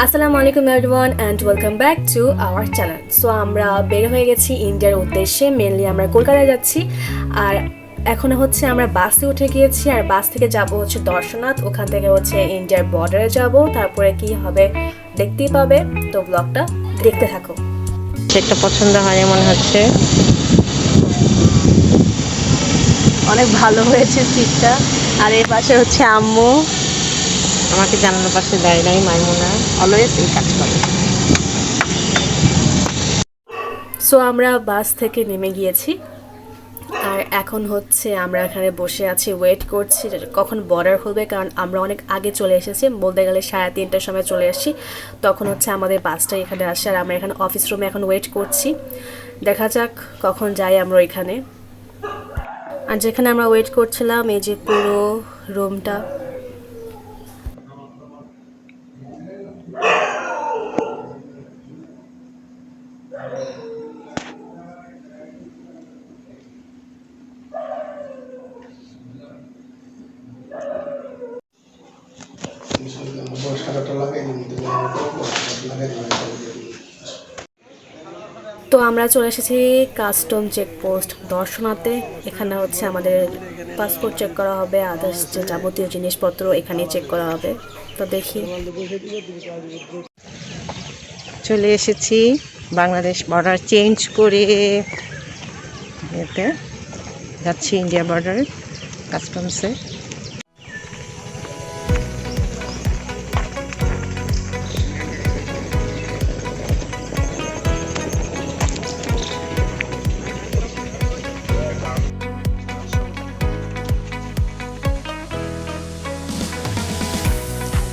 আসসালামু আলাইকুম everyone and welcome back to our channel so আমরা বের হয়ে গেছি ইন্ডিয়ার উদ্দেশ্যে মেনলি আমরা কলকাতায় যাচ্ছি। আর এখন হচ্ছে আমরা বাসে উঠে গিয়েছি আর বাস থেকে যাব হচ্ছে দর্শনাথ ওখান থেকে হচ্ছে ইন্ডিয়ার বর্ডারে যাব তারপরে কি হবে দেখতেই পাবে। তো ব্লগটা দেখতে থাকো। একটা পছন্দ হয়নি মনে হচ্ছে। অনেক ভালো হয়েছে সিটটা আর এর পাশে হচ্ছে আম্মু। আমাকে জানানোর পাশে দাঁড়িয়ে নাই মাইমুনা অলওয়েজ এই কাজ করে। সো আমরা বাস থেকে নেমে গিয়েছি। আর এখন হচ্ছে আমরা এখানে বসে আছি ওয়েট করছি কখন বর্ডার খুলবে কারণ আমরা অনেক আগে চলে এসেছি। বলতে গেলে সাড়ে তিনটার সময় চলে এসেছি তখন হচ্ছে আমাদের বাসটা এখানে আসে আর আমরা এখানে অফিস রুমে এখন ওয়েট করছি। দেখা যাক কখন যাই আমরা এখানে আর যেখানে আমরা ওয়েট করছিলাম এই যে পুরো রুমটা তো আমরা চলে এসেছি কাস্টম চেকপোস্ট দর্শনাতে। এখানে হচ্ছে আমাদের পাসপোর্ট চেক করা হবে আদার্স যে যাবতীয় জিনিসপত্র এখানে চেক করা হবে। তো দেখি। চলে এসেছি বাংলাদেশ বর্ডার চেঞ্জ করে। এতে যাচ্ছি ইন্ডিয়া বর্ডার কাস্টমসে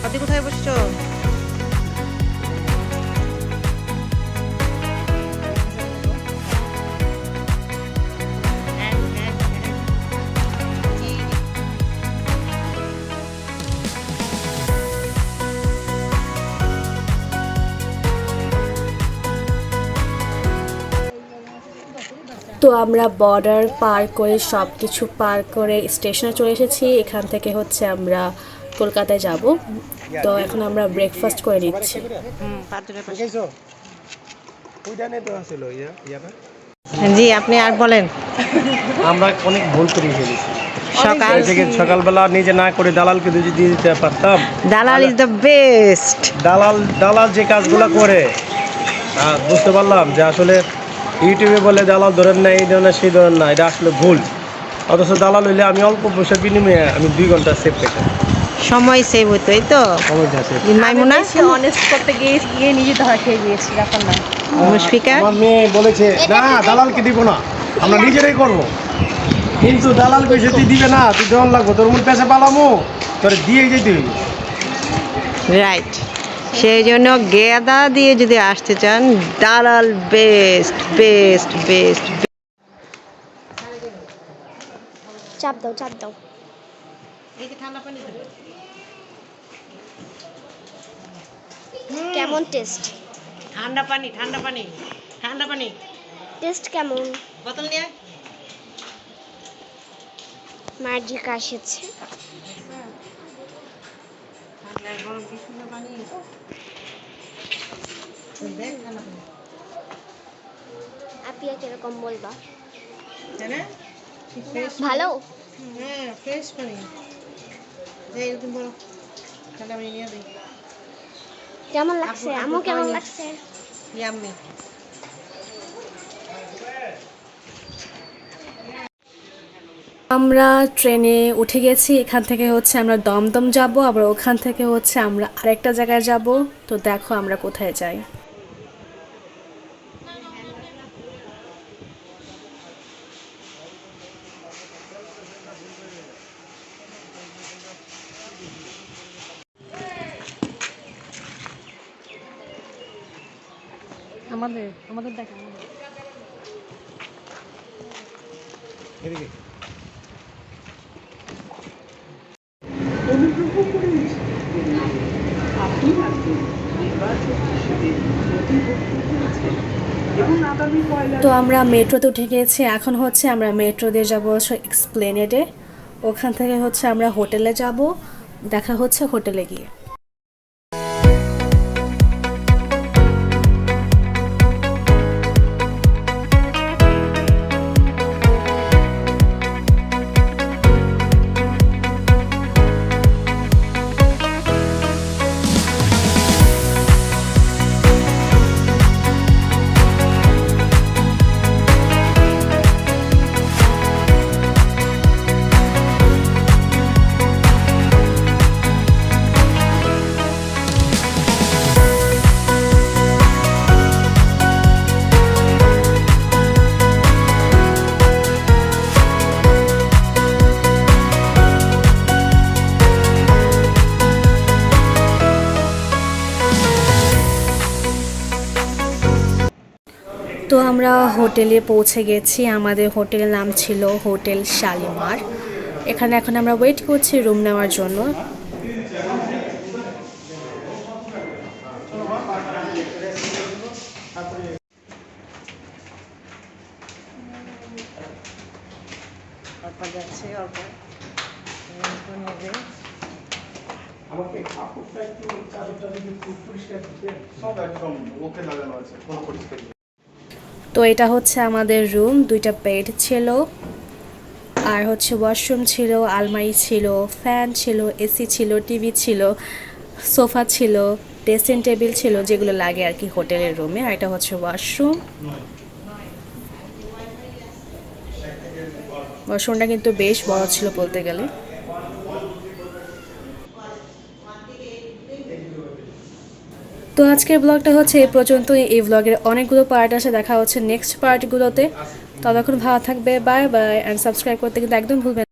আপনি কোথায় বসছো? তো আমরা বর্ডার পার করে সব কিছু পার করে স্টেশনে চলে এসেছি। এখান থেকে হচ্ছে আমরা কলকাতায় যাব। তো এখন আমরা ব্রেকফাস্ট করে নিচ্ছি। ইয়া জি আপনি আর বলেন। আমরা অনেক ভুল করে ফেলেছি। সকাল থেকে সকালবেলা নিজে না করে দালালকে যদি দিয়ে দিতে পারতাম দালাল ইজ দ্য বেস্ট দালাল দালাল যে কাজগুলো করে আহ, বুঝতে পারলাম যে আসলে ইউটিউবে বলে দালাল ধরেন না এই ধরনের সেই ধরেন না এটা আসলে ভুল। অথচ দালাল হইলে আমি অল্প পয়সার বিনিময়ে আমি দুই ঘণ্টা সেভ পেতাম। সময় সেভ হতো এই তো? মাইমুনা? অনেস্ট করতে গিয়ে গিয়ে নিজে ধরা খেয়ে গিয়েছি ব্যাপার না। মুশফিকা? আমার মেয়ে বলেছে না দালালকে দিব না আমরা নিজেরাই করব। কিন্তু দালাল কইছে তুই দিবে না তুই দেওয়ান লাগবো তোর মন পেছে পালামো তোর দিয়ে যেতে হইব। রাইট সেই জন্য গেদা দিয়ে যদি আসতে চান দালাল বেস্ট বেস্ট বেস্ট চাপ দাও চাপ দাও। কেমন টেস্ট? ঠান্ডা পানি ঠান্ডা পানি ঠান্ডা পানি। টেস্ট কেমন? বোতল নিয়ে। ম্যাজিক আসেছে আপিয়া কীরকম বলবা? ভালো? হ্যাঁ ফ্রেশ পানি। এরকম বড় ঠান্ডা পানি নিয়ে দিই কেমন লাগছে? আমু কেমন লাগছে? ইয়াম্মি। আমরা ট্রেনে উঠে গেছি এখান থেকে হচ্ছে আমরা দমদম যাব আবার ওখান থেকে হচ্ছে আমরা আরেকটা জায়গায় যাব। তো দেখো আমরা কোথায় যাই। আমাদের আমাদের দেখা এদিকে। তো আমরা মেট্রোতে উঠে গিয়েছি এখন হচ্ছে আমরা মেট্রো দিয়ে যাব এক্সপ্লেনেডে ওখান থেকে হচ্ছে আমরা হোটেলে যাব দেখা হচ্ছে হোটেলে গিয়ে। আমরা হোটেলে পৌঁছে গেছি। আমাদের হোটেলের নাম ছিল হোটেল শালিমার। এখানে এখন আমরা ওয়েট করছি রুম নেওয়ার জন্য। সব একদম ওকে লাগানো আছে পরিষ্কার তো এটা হচ্ছে আমাদের রুম দুইটা বেড ছিল। আর হচ্ছে ওয়াশরুম ছিল, আলমারি ছিল ফ্যান ছিল এসি ছিল টিভি ছিল সোফা ছিল ড্রেসিং টেবিল ছিল, যেগুলো লাগে আর কি হোটেলের রুমে আর এটা হচ্ছে ওয়াশরুম ওয়াশরুমটা কিন্তু বেশ বড় ছিল বলতে গেলে। তো আজকের ব্লগটা হচ্ছে এই পর্যন্তই এই ব্লগের অনেকগুলো পার্ট আছে দেখা হচ্ছে নেক্সট পার্টগুলোতে ততক্ষণ ভালো থাকবে বাই বাই অ্যান্ড সাবস্ক্রাইব করতে কিন্তু একদম ভুলবেন।